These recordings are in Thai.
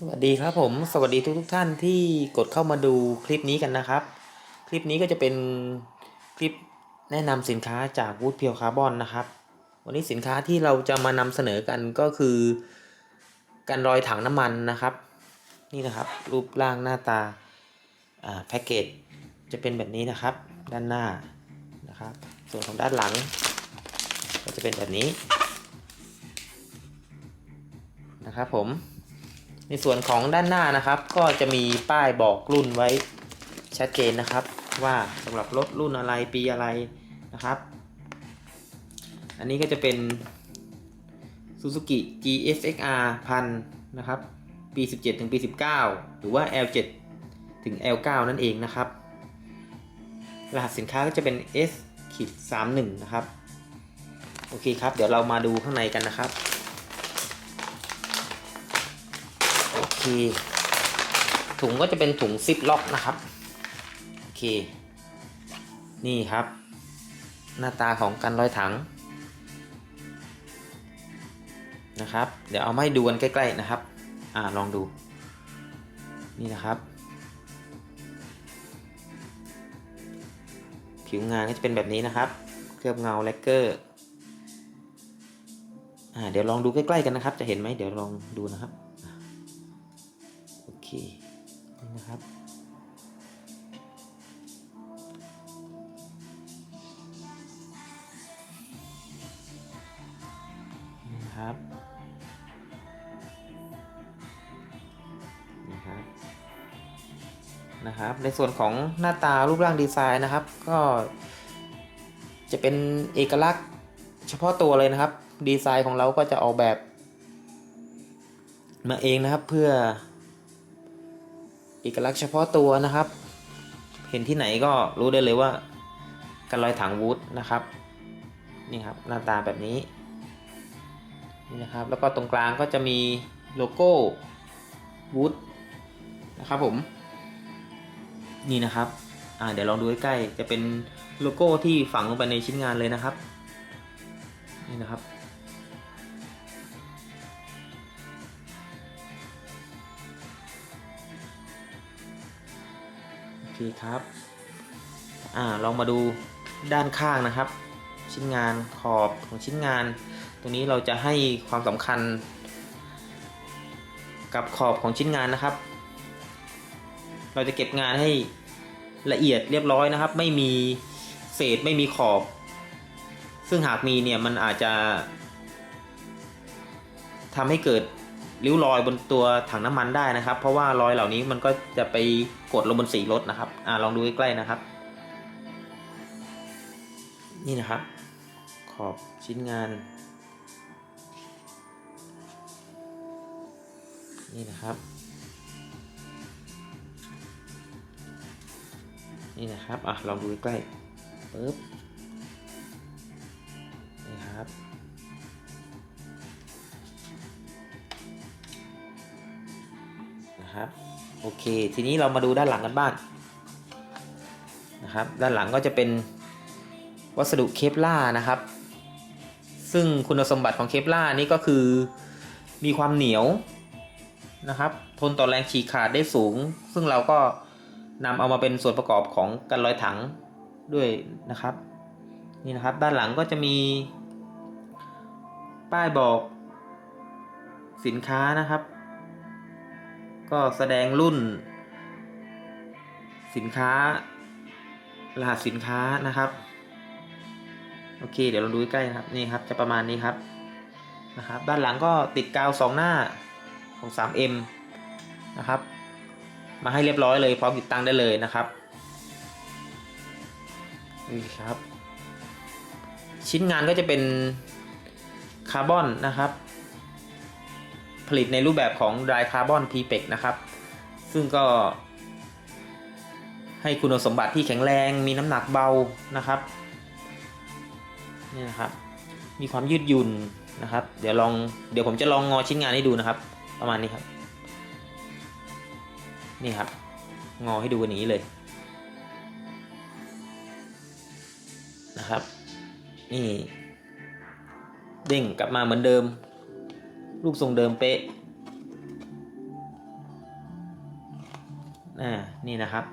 สวัสดีครับผมสวัสดีทุกทุกท่านที่กดเข้ามาดูคลิปนี้กันนะครับ คลิปนี้ก็จะเป็นคลิปแนะนำสินค้าจากวูดเพียวคาร์บอนนะครับ วันนี้สินค้าที่เราจะมานำเสนอกันก็คือการรอยถังน้ำมันนะครับ นี่นะครับรูปร่างหน้าตาแพ็กเกจจะเป็นแบบนี้นะครับ ด้านหน้านะครับ ส่วนของด้านหลัง ก็จะเป็นแบบนี้นะครับผม ในส่วนของด้านหน้านะครับ ก็จะมีป้ายบอกรุ่นไว้ชัดเจนนะครับ ว่าสำหรับรถรุ่นอะไรปีอะไรนะครับ อันนี้ก็จะเป็น Suzuki GSXR 1000นะครับ ปี 17 ถึงปี 19 หรือว่า L7 ถึง L9 นั่นเองนะครับ รหัสสินค้าก็จะเป็น S ขีด31 นะครับ โอเคครับ เดี๋ยวเรามาดูข้างในกันนะครับ คถุงก็จะเป็นถุงซิปล็อกนะครับ โอเค นี่ครับ หน้าตาของกันรอยถังนะครับ เดี๋ยวเอามาให้ดูกันใกล้ๆนะครับ อ่าลองดู นี่นะครับ ผิวงานก็จะเป็นแบบนี้นะครับ เคลือบเงาแลกเกอร์อ่าเดี๋ยวลองดูใกล้ๆกันนะครับ จะเห็นไหมเดี๋ยวลองดูนะครับ นี่นะครับ นี่นะครับนะครับ นะครับ ในส่วนของหน้าตารูปร่างดีไซน์นะครับ ก็จะเป็นเอกลักษณ์เฉพาะตัวเลยนะครับ ดีไซน์ของเราก็จะออกแบบมาเองนะครับเพื่อ เอกลักษณ์เฉพาะตัวนะครับ เห็นที่ไหนก็รู้ได้เลยว่ากันรอยถังวูดนะครับนี่ครับหน้าตาแบบนี้นี่นะครับแล้วก็ตรงกลางก็จะมีโลโก้วูดนะครับผมนี่นะครับอ่าเดี๋ยวลองดูใกล้ๆจะเป็นโลโก้ที่ฝังลงไปในชิ้นงานเลยนะครับนี่นะครับ เคครับอ่าลองมาดูด้านข้างนะครับ ชิ้นงานขอบของชิ้นงาน ตรงนี้เราจะให้ความสำคัญ กับขอบของชิ้นงานนะครับ เราจะเก็บงานให้ละเอียดเรียบร้อยนะครับ ไม่มีเศษไม่มีขอบ ซึ่งหากมีเนี่ยมันอาจจะทำให้เกิด ริ้วรอยบนตัวถังน้ำมันได้นะครับ เพราะว่ารอยเหล่านี้มันก็จะไปกดลงบนสีรถนะครับอ่าลองดูใกล้ๆนะครับ นี่นะครับ ขอบชิ้นงาน นี่นะครับ นี่นะครับอะลองดูใกล้ปึ๊บ นะครับโอเค ทีนี้เรามาดูด้านหลังกันบ้างนะครับ ด้านหลังก็จะเป็นวัสดุเคปล่านะครับ ซึ่งคุณสมบัติของเคปล่านี่ก็คือมีความเหนียวนะครับ ทนต่อแรงฉีกขาดได้สูง ซึ่งเราก็นำเอามาเป็นส่วนประกอบของกันรอยถังด้วยนะครับ นี่นะครับด้านหลังก็จะมี ป้ายบอกสินค้านะครับ ก็แสดงรุ่น สินค้ารหัสสินค้านะครับ โอเค เดี๋ยวเราดูใกล้นะครับ นี่ครับ จะประมาณนี้ครับ นะครับ ด้านหลังก็ติดกาวสองหน้าของ 3M นะครับ มาให้เรียบร้อยเลย พร้อมติดตั้งได้เลยนะครับ นี่ครับ ชิ้นงานก็จะเป็นคาร์บอนนะครับ ผลิตในรูปแบบของ dry carbon p p e c นะครับ ซึ่งก็ ให้คุณสมบัติที่แข็งแรงมีน้ำหนักเบานะครับนี่นะครับ มีความยืดหยุ่นนะครับ เดี๋ยวลองเดี๋ยวผมจะลองงอชิ้นงานให้ดูนะครับ ประมาณนี้ครับ นี่ครับ งอให้ดูกันนี้เลยนะครับ นี่เด้งกลับมาเหมือนเดิม รูปทรงเดิมเป๊ะอ่านี่นะครับ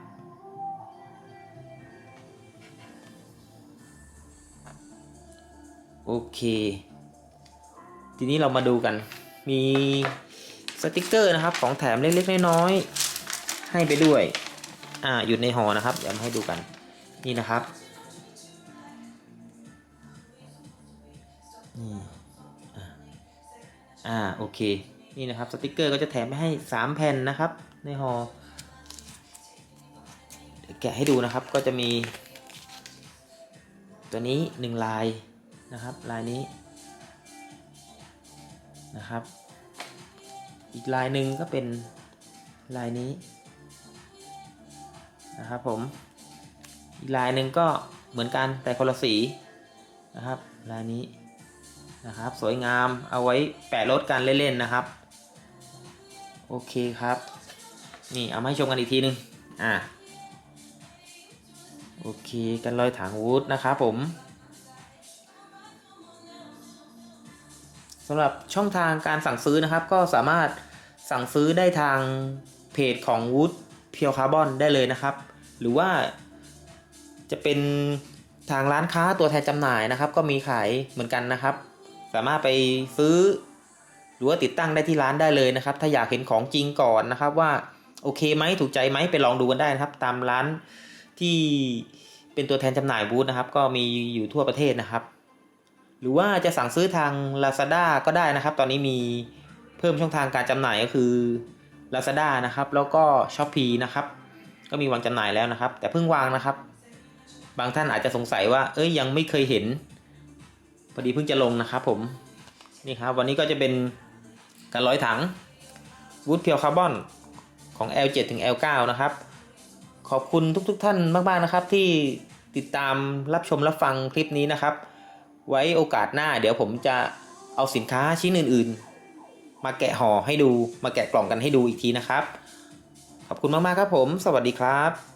โอเค ทีนี้เรามาดูกัน มีสติกเกอร์นะครับของแถมเล็กๆน้อยๆให้ไปด้วย อ่าอยู่ในห่อนะครับ เดี๋ยวมาให้ดูกัน นี่นะครับนี่ อ่าโอเคนี่นะครับสติกเกอร์ก็จะแถมไปให้ 3 แผ่นนะครับ ในห่อแกะให้ดูนะครับก็จะมี ตัวนี้ 1 ลายนะครับลายนี้นะครับ อีกลายหนึ่งก็เป็นลายนี้นะครับผมอีกลายหนึ่งก็เหมือนกันแต่คนละสีนะครับลายนี้ นะครับ สวยงามเอาไว้แปะรถกันเล่นๆนะครับ โอเคครับ นี่เอามาให้ชมกันอีกทีหนึงอ่าโอเค กันรอยถังวูดนะครับผมสำหรับช่องทางการสั่งซื้อนะครับ ก็สามารถสั่งซื้อได้ทางเพจของ Wood p u r e Carbon ได้เลยนะครับ หรือว่าจะเป็นทางร้านค้าตัวแทนจำหน่ายนะครับ ก็มีขายเหมือนกันนะครับ สามารถไปซื้อ หรือว่าติดตั้งได้ที่ร้านได้เลยนะครับ ถ้าอยากเห็นของจริงก่อนนะครับว่าโอเคไหมถูกใจไหมไปลองดูกันได้นะครับ ตามร้านที่เป็นตัวแทนจำหน่ายบูธนะครับ ก็มีอยู่ทั่วประเทศนะครับ หรือว่าจะสั่งซื้อทาง Lazada ก็ได้นะครับ ตอนนี้มีเพิ่มช่องทางการจำหน่ายก็คือ Lazada นะครับ แล้วก็ Shopee นะครับ ก็มีวางจำหน่ายแล้วนะครับ แต่เพิ่งวางนะครับ บางท่านอาจจะสงสัยว่า เอ้ยยังไม่เคยเห็น พอดีเพิ่งจะลงนะครับผมนี่ครับวันนี้ก็จะเป็นการร้อยถังวูดเพียวคาร์บอนของ L7 ถึง L9 นะครับ ขอบคุณทุกๆทท่านมากๆนะครับ ที่ติดตามรับชมรับฟังคลิปนี้นะครับ ไว้โอกาสหน้า เดี๋ยวผมจะเอาสินค้าชิ้นอื่น ๆ มาแกะห่อให้ดูมาแกะกล่องกันให้ดูอีกทีนะครับ ขอบคุณมากๆครับผม สวัสดีครับ